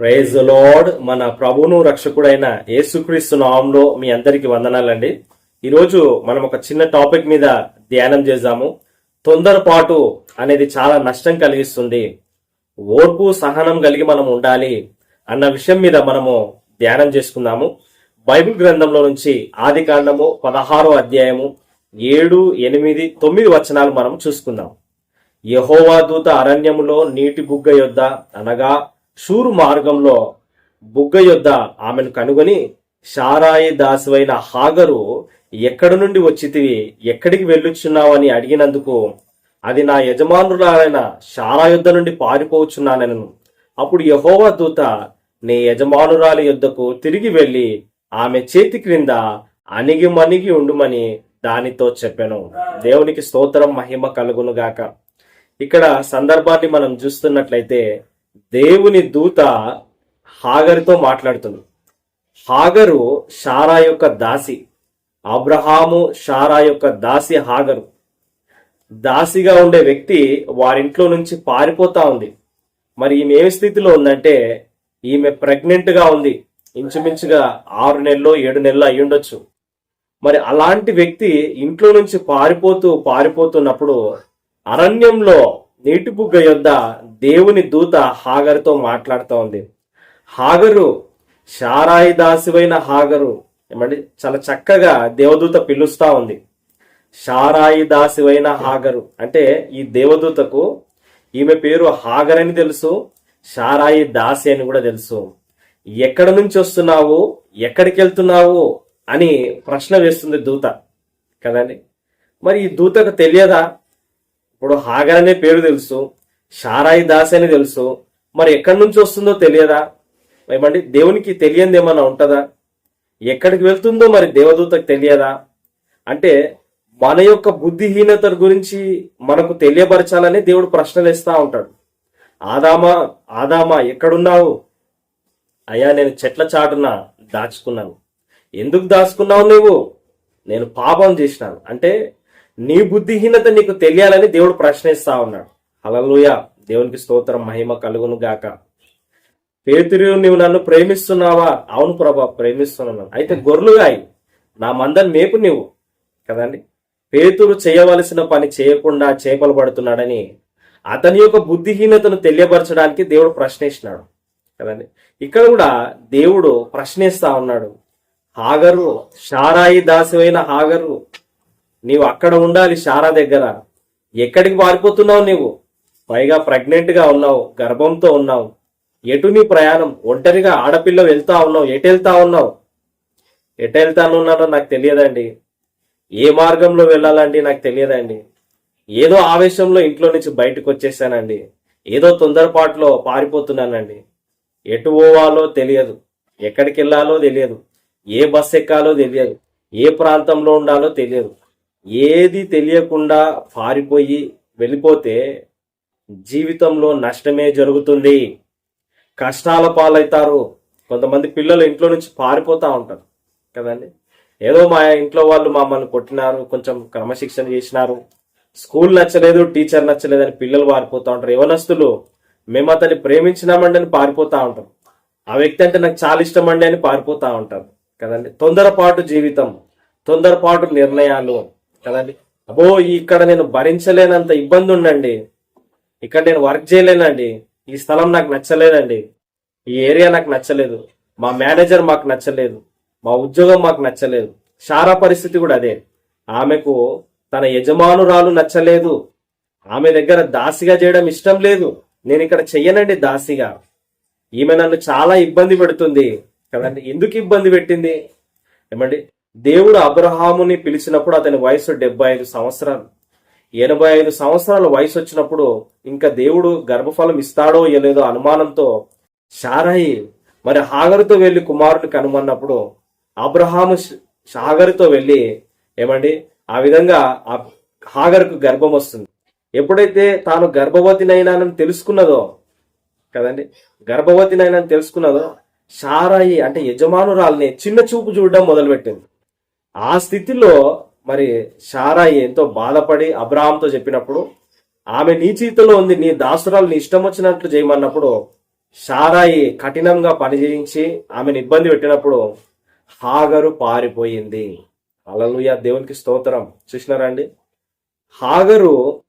Praise lord మన ప్రభువును రక్షకుడైన యేసుక్రీస్తు నామంలో మీ అందరికి వందనాలండి. ఈరోజు మనం ఒక చిన్న టాపిక్ మీద ధ్యానం చేద్దాము. తొందరపాటు అనేది చాలా నష్టం కలిగిస్తుంది. ఓర్పు సహనం కలిగి మనం ఉండాలి అన్న విషయం మీద మనము ధ్యానం చేసుకుందాము. బైబిల్ గ్రంథంలో నుంచి ఆది కాండము పదహారో అధ్యాయము ఏడు ఎనిమిది తొమ్మిది వచనాలు మనం చూసుకుందాం. యహోవా దూత అరణ్యములో నీటి బుగ్గ యొద్ద అనగా షూరు మార్గంలో బుగ్గ యొద్ద ఆమెను కనుగొని షారాయి దాసువైన హాగరు ఎక్కడి నుండి వచ్చితివి? ఎక్కడికి వెళ్ళుచున్నావని అడిగినందుకు అది నా యజమానురాలైన షారా యుద్ధ నుండి పారిపోవచ్చున్నానెను అప్పుడు యహోవా దూత నీ యజమానురాలి యుద్ధకు తిరిగి వెళ్ళి ఆమె చేతి క్రింద అణిగి మణిగి ఉండుమని దానితో చెప్పాను. దేవునికి స్తోత్రం మహిమ కలుగునుగాక. ఇక్కడ సందర్భాన్ని మనం చూస్తున్నట్లయితే దేవుని దూత హాగరుతో మాట్లాడుతుంది హాగరు షారా యొక్క దాసి అబ్రహాము షారా యొక్క దాసి హాగరు. దాసిగా ఉండే వ్యక్తి వారింట్లో నుంచి పారిపోతా ఉంది. మరి ఈమె ఏ స్థితిలో ఉందంటే ఈమె ప్రెగ్నెంట్గా ఉంది. ఇంచుమించుగా ఆరు నెలలు ఏడు నెలలు అయి ఉండొచ్చు. మరి అలాంటి వ్యక్తి ఇంట్లో నుంచి పారిపోతూ పారిపోతున్నప్పుడు అరణ్యంలో నీటి బుగ్గ యొద్ద దేవుని దూత హాగరుతో మాట్లాడుతూ ఉంది. హాగరు షారాయి దాసివైన హాగరు ఏమండి? చాలా చక్కగా దేవదూత పిలుస్తా ఉంది. షారాయి దాసివైన హాగరు అంటే ఈ దేవదూతకు ఈమె పేరు హాగర్ అని తెలుసు షారాయి దాసి అని కూడా తెలుసు. ఎక్కడ నుంచి వస్తున్నావు? ఎక్కడికి వెళ్తున్నావు? అని ప్రశ్న వేస్తుంది దూత. కదండి? మరి ఈ దూతకు తెలియదా? ఇప్పుడు హాగర్ అనే పేరు తెలుసు షారాయి దాస్ అని తెలుసు. మరి ఎక్కడి నుంచి వస్తుందో తెలియదా? ఏమండి దేవునికి తెలియంది ఏమన్నా ఉంటుందా? ఎక్కడికి వెళ్తుందో మరి దేవదూతకు తెలియదా? అంటే మన యొక్క బుద్ధిహీనత గురించి మనకు తెలియపరచాలని దేవుడు ప్రశ్నలు ఇస్తా ఉంటాడు. ఆదామా ఆదామా ఎక్కడున్నావు? అయ్యా నేను చెట్ల చాటున దాచుకున్నాను. ఎందుకు దాచుకున్నావు నువ్వు నేను పాపం చేసినాను. అంటే నీ బుద్ధిహీనత నీకు తెలియాలని దేవుడు ప్రశ్నిస్తా ఉన్నాడు. అలలుయ దేవునికి స్తోత్రం మహిమ కలుగును గాక. పేతురు నువ్వు నన్ను ప్రేమిస్తున్నావా? అవును ప్రభా ప్రేమిస్తున్నాను. అయితే గొర్రెలుగాయి నా మందని మేపు నీవు. కదండి? పేతురు చేయవలసిన పని చేయకుండా చేపలు పడుతున్నాడని అతని యొక్క బుద్ధిహీనతను తెలియపరచడానికి దేవుడు ప్రశ్నిస్తున్నాడు. కదండి? ఇక్కడ కూడా దేవుడు ప్రశ్నిస్తా ఉన్నాడు. హాగరు షారాయి దాసివైన హాగరు నీవు అక్కడ ఉండాలి శారా దగ్గర. ఎక్కడికి పారిపోతున్నావు నీవు? పైగా ప్రెగ్నెంట్గా ఉన్నావు గర్భంతో ఉన్నావు. ఎటు నీ ప్రయాణం? ఒంటరిగా ఆడపిల్ల వెళ్తా ఉన్నావు ఎటు వెళ్తా ఉన్నావు? ఎటు వెళ్తానున్నాడో నాకు తెలియదండి. ఏ మార్గంలో వెళ్ళాలండి నాకు తెలియదండి. ఏదో ఆవేశంలో ఇంట్లో నుంచి బయటకు వచ్చేసానండి. ఏదో తొందరపాటులో పారిపోతున్నానండి. ఎటు పోవాలో తెలియదు. ఎక్కడికి వెళ్ళాలో తెలియదు. ఏ బస్ ఎక్కాలో తెలియదు. ఏ ప్రాంతంలో ఉండాలో తెలియదు. ఏది తెలియకుండా పారిపోయి వెళ్ళిపోతే జీవితంలో నష్టమే జరుగుతుంది. కష్టాల పాలవుతారు కొంతమంది పిల్లలు ఇంట్లో నుంచి పారిపోతూ ఉంటారు. కదండి? ఏదో మా ఇంట్లో వాళ్ళు మమ్మల్ని కొట్టినారు కొంచెం క్రమశిక్షణ చేసినారు. స్కూల్ నచ్చలేదు టీచర్ నచ్చలేదు అని పిల్లలు పారిపోతూ ఉంటారు. యవనస్తులు మేము అతన్ని ప్రేమించినామండి అని పారిపోతూ ఉంటాం ఆ వ్యక్తి అంటే నాకు చాలా ఇష్టం అండి అని పారిపోతూ ఉంటారు. కదండి? తొందరపాటు జీవితం తొందరపాటు నిర్ణయాలు. కదండి? అబ్బో ఇక్కడ నేను భరించలేనంత ఇబ్బంది ఉండండి ఇక్కడ నేను వర్క్ చేయలేనండి. ఈ స్థలం నాకు నచ్చలేదండి. ఈ ఏరియా నాకు నచ్చలేదు. మా మేనేజర్ మాకు నచ్చలేదు. మా ఉద్యోగం మాకు నచ్చలేదు. శారా పరిస్థితి కూడా అదే. ఆమెకు తన యజమానురాలు నచ్చలేదు. ఆమె దగ్గర దాసిగా చేయడం ఇష్టం లేదు. నేను ఇక్కడ చెయ్యనండి దాసిగా. ఈమె నన్ను చాలా ఇబ్బంది పెడుతుంది. కదండి? ఎందుకు ఇబ్బంది పెట్టింది? ఏమండి? దేవుడు అబ్రహాముని పిలిచినప్పుడు అతని వయసు డెబ్బై ఐదు సంవత్సరాలు. ఎనభై ఐదు సంవత్సరాల వయసు వచ్చినప్పుడు ఇంకా దేవుడు గర్భఫలం ఇస్తాడో లేదో అనుమానంతో షారాయి మరి హాగరితో వెళ్ళి కుమారుని కనుమన్నప్పుడు అబ్రహాము హాగరితో వెళ్ళి ఏమండి? ఆ విధంగా ఆ హాగరుకు గర్భం వస్తుంది. ఎప్పుడైతే తాను గర్భవతినైనానని తెలుసుకున్నదో కదండి? గర్భవతినైనా తెలుసుకున్నదో షారాయి అంటే యజమానురాల్ని చిన్న చూపు చూడడం మొదలుపెట్టింది. ఆ స్థితిలో మరి షారాయి ఎంతో బాధపడి అబ్రాహాంతో చెప్పినప్పుడు ఆమె నీ చేతిలో ఉంది నీ దాసురాలు నీ ఇష్టం వచ్చినట్లు చేయమన్నప్పుడు షారాయి కఠినంగా పనిచేయించి ఆమెను ఇబ్బంది పెట్టినప్పుడు హాగరు పారిపోయింది. అలలుయ దేవునికి స్తోత్రం. చూసినారండి హాగరు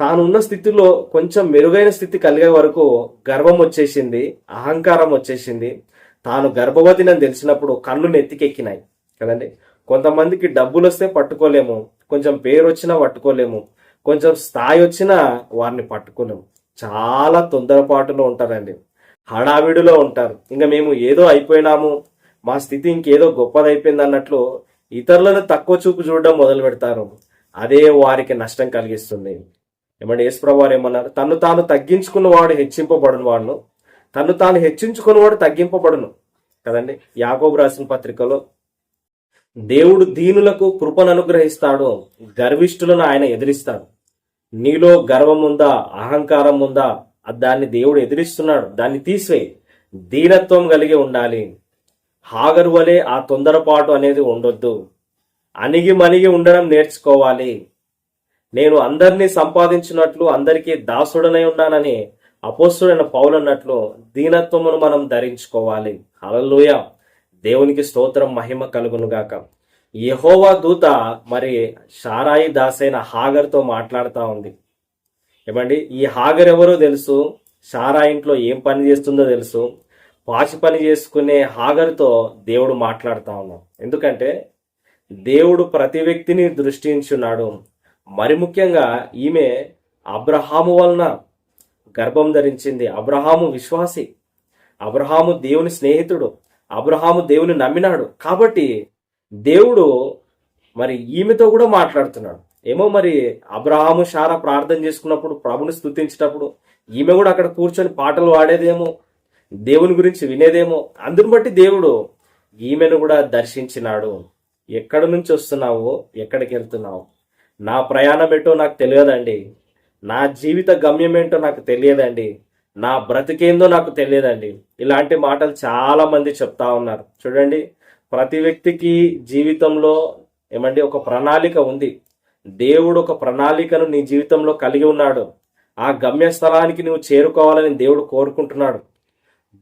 తానున్న స్థితిలో కొంచెం మెరుగైన స్థితి కలిగే వరకు గర్వం వచ్చేసింది అహంకారం వచ్చేసింది. తాను గర్భవతినని తెలిసినప్పుడు కళ్ళు నెత్తికెక్కినాయి. కదండి? కొంతమందికి డబ్బులు వస్తే పట్టుకోలేము కొంచెం పేరు వచ్చినా పట్టుకోలేము కొంచెం స్థాయి వచ్చినా వారిని పట్టుకోలేము చాలా తొందరపాటులో ఉంటారండి. హడావిడిలో ఉంటారు. ఇంకా మేము ఏదో అయిపోయినాము మా స్థితి ఇంకేదో గొప్పదైపోయింది అన్నట్లు ఇతరులను తక్కువ చూపు చూడడం మొదలు పెడతారు. అదే వారికి నష్టం కలిగిస్తుంది. ఏమంటే యేసుప్రభు ఏమన్నారు? తను తాను తగ్గించుకున్న వాడు హెచ్చింపబడును వాడును. తను తాను హెచ్చించుకున్న వాడు తగ్గింపబడును. కదండి? యాకోబు రాసిన పత్రికలో దేవుడు దీనులకు కృపను అనుగ్రహిస్తాడు గర్విష్ఠులను ఆయన ఎదిరిస్తాడు. నీలో గర్వం ఉందా అహంకారం ఉందా దాన్ని దేవుడు ఎదిరిస్తున్నాడు. దాన్ని తీసివే దీనత్వం కలిగి ఉండాలి. హాగరు వలె ఆ తొందరపాటు అనేది ఉండొద్దు. అణిగి మణిగి ఉండడం నేర్చుకోవాలి. నేను అందరినీ సంపాదించినట్లు అందరికీ దాసుడనై ఉన్నానని అపోస్తుడైన పౌలన్నట్లు దీనత్వమును మనం ధరించుకోవాలి. హల్లెలూయా. దేవునికి స్తోత్రం మహిమ కలుగును గాక దూత మరి షారాయి దాసైన హాగర్తో మాట్లాడుతూ ఉంది. ఏమండి ఈ హాగర్ ఎవరో తెలుసు? షారా ఇంట్లో ఏం పని చేస్తుందో తెలుసు? పాచి పని చేసుకునే హాగర్తో దేవుడు మాట్లాడుతూ ఉన్నాం ఎందుకంటే దేవుడు ప్రతి వ్యక్తిని దృష్టించున్నాడు. మరి ముఖ్యంగా ఈమె అబ్రహాము వలన గర్భం ధరించింది. అబ్రహాము విశ్వాసి. అబ్రహాము దేవుని స్నేహితుడు. అబ్రహాము దేవుని నమ్మినాడు. కాబట్టి దేవుడు మరి ఈమెతో కూడా మాట్లాడుతున్నాడు. ఏమో మరి అబ్రహాము షారా ప్రార్థన చేసుకున్నప్పుడు ప్రభుని స్తుతించేటప్పుడు ఈమె కూడా అక్కడ కూర్చొని పాటలు పాడేదేమో దేవుని గురించి వినేదేమో అందుని బట్టి దేవుడు ఈమెను కూడా దర్శించినాడు. ఎక్కడి నుంచి వస్తున్నావు? ఎక్కడికి వెళ్తున్నావు? నా ప్రయాణం ఏంటో నాకు తెలియదండి. నా జీవిత గమ్యం ఏంటో నాకు తెలియదండి. నా బ్రతికేందో నాకు తెలియదండి. ఇలాంటి మాటలు చాలా మంది చెప్తా ఉన్నారు. చూడండి ప్రతి వ్యక్తికి జీవితంలో ఏమండి ఒక ప్రణాళిక ఉంది. దేవుడు ఒక ప్రణాళికను నీ జీవితంలో కలిగి ఉన్నాడు. ఆ గమ్యస్థలానికి నువ్వు చేరుకోవాలని దేవుడు కోరుకుంటున్నాడు.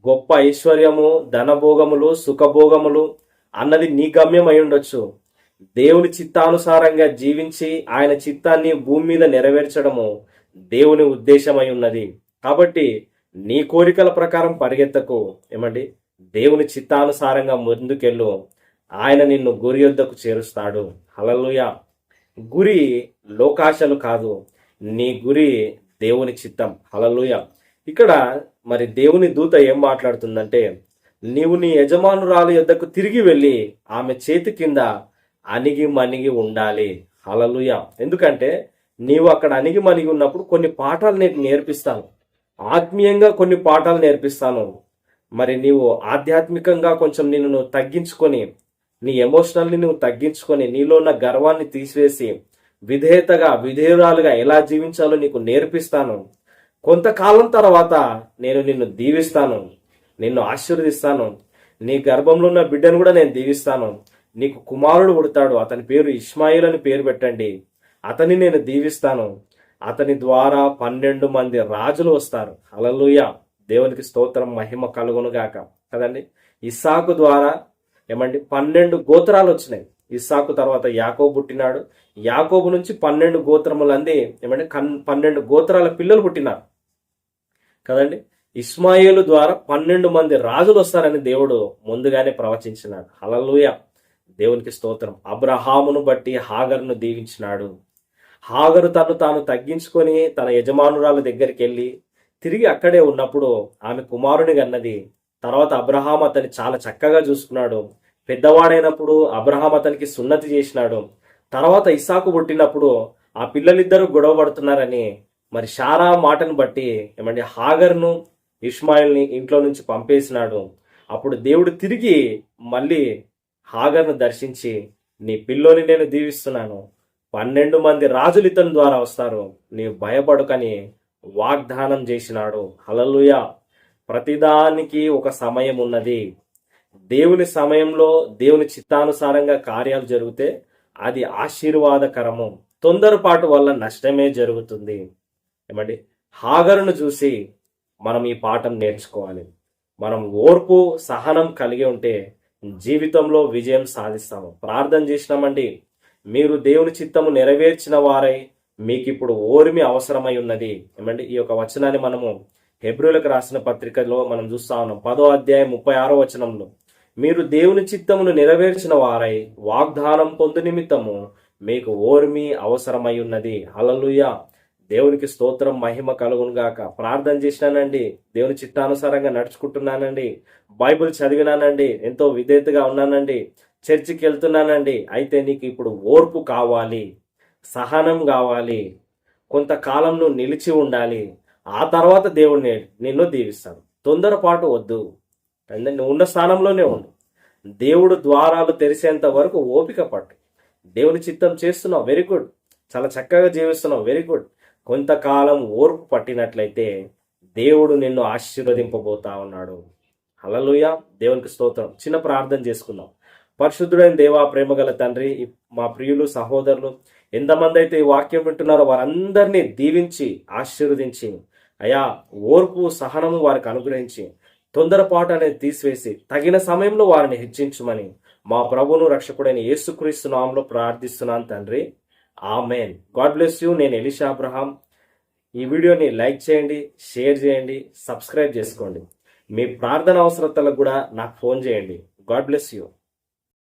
గొప్ప ఐశ్వర్యము ధనభోగములు సుఖభోగములు అన్నది నీ గమ్యం అయి ఉండొచ్చు. దేవుని చిత్తానుసారంగా జీవించి ఆయన చిత్తాన్ని భూమి మీద నెరవేర్చడము దేవుని ఉద్దేశమై ఉన్నది. కాబట్టి నీ కోరికల ప్రకారం పరిగెత్తకు ఏమండి? దేవుని చిత్తానుసారంగా ముందుకెళ్ళు. ఆయన నిన్ను గురి యొద్దకు చేరుస్తాడు. హలలుయ గురి లోకాశలు కాదు. నీ గురి దేవుని చిత్తం. హలలుయ ఇక్కడ మరి దేవుని దూత ఏం మాట్లాడుతుందంటే నీవు నీ యజమానురాలు యొద్దకు తిరిగి వెళ్ళి ఆమె చేతి కింద అణిగి మణిగి ఉండాలి. హలలుయ ఎందుకంటే నీవు అక్కడ అణిగి మణిగి ఉన్నప్పుడు కొన్ని పాఠాలు నీకు నేర్పిస్తాను. ఆత్మీయంగా కొన్ని పాఠాలు నేర్పిస్తాను. మరి నీవు ఆధ్యాత్మికంగా కొంచెం నిన్ను నువ్వు తగ్గించుకొని నీ ఎమోషనల్ని నువ్వు తగ్గించుకొని నీలో ఉన్న గర్వాన్ని తీసివేసి విధేయతగా విధేయురాలుగా ఎలా జీవించాలో నీకు నేర్పిస్తాను. కొంతకాలం తర్వాత నేను నిన్ను దీవిస్తాను. నిన్ను ఆశీర్వదిస్తాను. నీ గర్భంలో ఉన్న బిడ్డను కూడా నేను దీవిస్తాను. నీకు కుమారుడు పుడతాడు. అతని పేరు ఇస్మాయిల్ అని పేరు పెట్టండి. అతన్ని నేను దీవిస్తాను. అతని ద్వారా పన్నెండు మంది రాజులు వస్తారు. అలలుయ దేవునికి స్తోత్రం మహిమ కలుగునుగాక కదండి? ఇస్సాకు ద్వారా ఏమండి? పన్నెండు గోత్రాలు వచ్చినాయి. ఇస్సాకు తర్వాత యాకోబు పుట్టినాడు. యాకోబు నుంచి పన్నెండు గోత్రములంది ఏమంటే కన్ పన్నెండు గోత్రాల పిల్లలు పుట్టినారు. కదండి? ఇస్మాయిలు ద్వారా పన్నెండు మంది రాజులు వస్తారని దేవుడు ముందుగానే ప్రవచించినాడు. అలలుయ దేవునికి స్తోత్రం. అబ్రహామును బట్టి హాగర్ను దీవించినాడు. హాగరు తను తాను తగ్గించుకొని తన యజమానురాల దగ్గరికి వెళ్ళి తిరిగి అక్కడే ఉన్నప్పుడు ఆమె కుమారుని గన్నది తర్వాత అబ్రహాం అతన్ని చాలా చక్కగా చూసుకున్నాడు. పెద్దవాడైనప్పుడు అబ్రహాం అతనికి సున్నతి చేసినాడు. తర్వాత ఇసాకు పుట్టినప్పుడు ఆ పిల్లలిద్దరూ గొడవ పడుతున్నారని మరి షారా మాటను బట్టి ఏమంటే హాగర్ను ఇస్మాయిల్ని ఇంట్లో నుంచి పంపేసినాడు. అప్పుడు దేవుడు తిరిగి మళ్ళీ హాగర్ను దర్శించి నీ పిల్లోని నేను దీవిస్తున్నాను. పన్నెండు మంది రాజులు ఇతని ద్వారా వస్తారు. నీవు భయపడుకని వాగ్దానం చేసినాడు. హలలుయ ప్రతిదానికి ఒక సమయం ఉన్నది. దేవుని సమయంలో దేవుని చిత్తానుసారంగా కార్యాలు జరిగితే అది ఆశీర్వాదకరము. తొందరపాటు వల్ల నష్టమే జరుగుతుంది. ఏమండి? హాగరును చూసి మనం ఈ పాఠం నేర్చుకోవాలి. మనం ఓర్పు సహనం కలిగి ఉంటే జీవితంలో విజయం సాధిస్తాము. ప్రార్థన చేసినామండి. మీరు దేవుని చిత్తము నెరవేర్చిన వారై మీకు ఇప్పుడు ఓర్మి అవసరమై ఉన్నది. ఏమంటే ఈ యొక్క వచనాన్ని మనము హెబ్రిలకు రాసిన పత్రికలో మనం చూస్తా ఉన్నాం. పదో అధ్యాయం ముప్పై ఆరో వచనంలో మీరు దేవుని చిత్తమును నెరవేర్చిన వారై వాగ్దానం పొందు నిమిత్తము మీకు ఓర్మి అవసరమై ఉన్నది. అలలుయ దేవునికి స్తోత్రం మహిమ కలుగును గాక. ప్రార్థన చేసినానండి. దేవుని చిత్తానుసారంగా నడుచుకుంటున్నానండి. బైబిల్ చదివినానండి. ఎంతో విధేయతగా ఉన్నానండి. చర్చికి వెళ్తున్నానండి అయితే నీకు ఇప్పుడు ఓర్పు కావాలి సహనం కావాలి కొంతకాలం నువ్వు నిలిచి ఉండాలి. ఆ తర్వాత దేవుడిని నిన్ను దీవిస్తాడు. తొందరపాటు వద్దు. అంటే నువ్వు ఉన్న స్థానంలోనే ఉండు. దేవుడు ద్వారాలు తెరిసేంత వరకు ఓపిక పట్టు. దేవుని చిత్తం చేస్తున్నావు వెరీ గుడ్ చాలా చక్కగా జీవిస్తున్నావు వెరీ గుడ్ కొంతకాలం ఓర్పు పట్టినట్లయితే దేవుడు నిన్ను ఆశీర్వదింపబోతా ఉన్నాడు. అలలుయ దేవునికి స్తోత్రం. చిన్న ప్రార్థన చేసుకున్నావు పరిశుద్ధుడైన దేవా ప్రేమగల తండ్రి మా ప్రియులు సహోదరులు ఎంతమంది అయితే ఈ వాక్యం వింటున్నారో వారందరినీ దీవించి ఆశీర్వదించి అయా ఓర్పు సహనము వారికి అనుగ్రహించి తొందరపాటు అనేది తీసివేసి తగిన సమయంలో వారిని హెచ్చించమని మా ప్రభును రక్షకుడైన యేసుక్రీస్తు నామంలో ప్రార్థిస్తున్నాను తండ్రి. ఆమెన్. God bless you. నేను ఎలిషా అబ్రహాం. ఈ వీడియోని లైక్ చేయండి షేర్ చేయండి సబ్స్క్రైబ్ చేసుకోండి. మీ ప్రార్థన అవసరతలకు కూడా నాకు ఫోన్ చేయండి. God bless you.